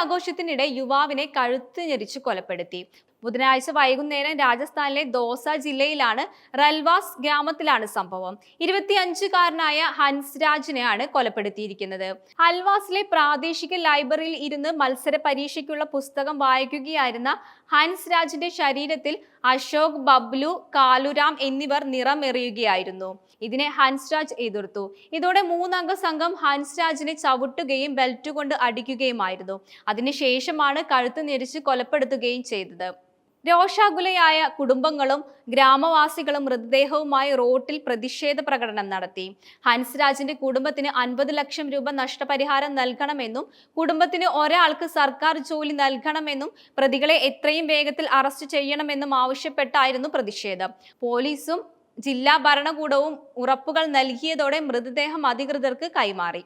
ആഘോഷത്തിനിടെ യുവാവിനെ കഴുത്ത് ഞെരിച്ച് കൊലപ്പെടുത്തി. ബുധനാഴ്ച വൈകുന്നേരം രാജസ്ഥാനിലെ ദോസ ജില്ലയിലാണ് റൽവാസ് ഗ്രാമത്തിലാണ് സംഭവം. ഇരുപത്തിയഞ്ചുകാരനായ ഹൻസ്രാജിനെയാണ് കൊലപ്പെടുത്തിയിരിക്കുന്നത്. ഹൽവാസിലെ പ്രാദേശിക ലൈബ്രറിയിൽ ഇരുന്ന് മത്സര പരീക്ഷയ്ക്കുള്ള പുസ്തകം വായിക്കുകയായിരുന്ന ഹൻസ്രാജിന്റെ ശരീരത്തിൽ അശോക് ബബ്ലു കാലുരാം എന്നിവർ നിറമെറിയുകയായിരുന്നു. ഇതിനെ ഹൻസ്രാജ് എതിർത്തു. ഇതോടെ മൂന്നംഗ സംഘം ഹൻസ്രാജിനെ ചവിട്ടുകയും ബെൽറ്റ് കൊണ്ട് അടിക്കുകയുമായിരുന്നു. അതിനുശേഷമാണ് കഴുത്ത് ഞെരിച്ച് കൊലപ്പെടുത്തുകയും ചെയ്തത്. രോഷാകുലയായ കുടുംബങ്ങളും ഗ്രാമവാസികളും മൃതദേഹവുമായി റോട്ടിൽ പ്രതിഷേധ പ്രകടനം നടത്തി. ഹൻസ്രാജിന്റെ കുടുംബത്തിന് അൻപത് ലക്ഷം രൂപ നഷ്ടപരിഹാരം നൽകണമെന്നും കുടുംബത്തിന് ഒരാൾക്ക് സർക്കാർ ജോലി നൽകണമെന്നും പ്രതികളെ എത്രയും വേഗത്തിൽ അറസ്റ്റ് ചെയ്യണമെന്നും ആവശ്യപ്പെട്ടായിരുന്നു പ്രതിഷേധം. പോലീസും ജില്ലാ ഭരണകൂടവും ഉറപ്പുകൾ നൽകിയതോടെ മൃതദേഹം അധികൃതർക്ക് കൈമാറി.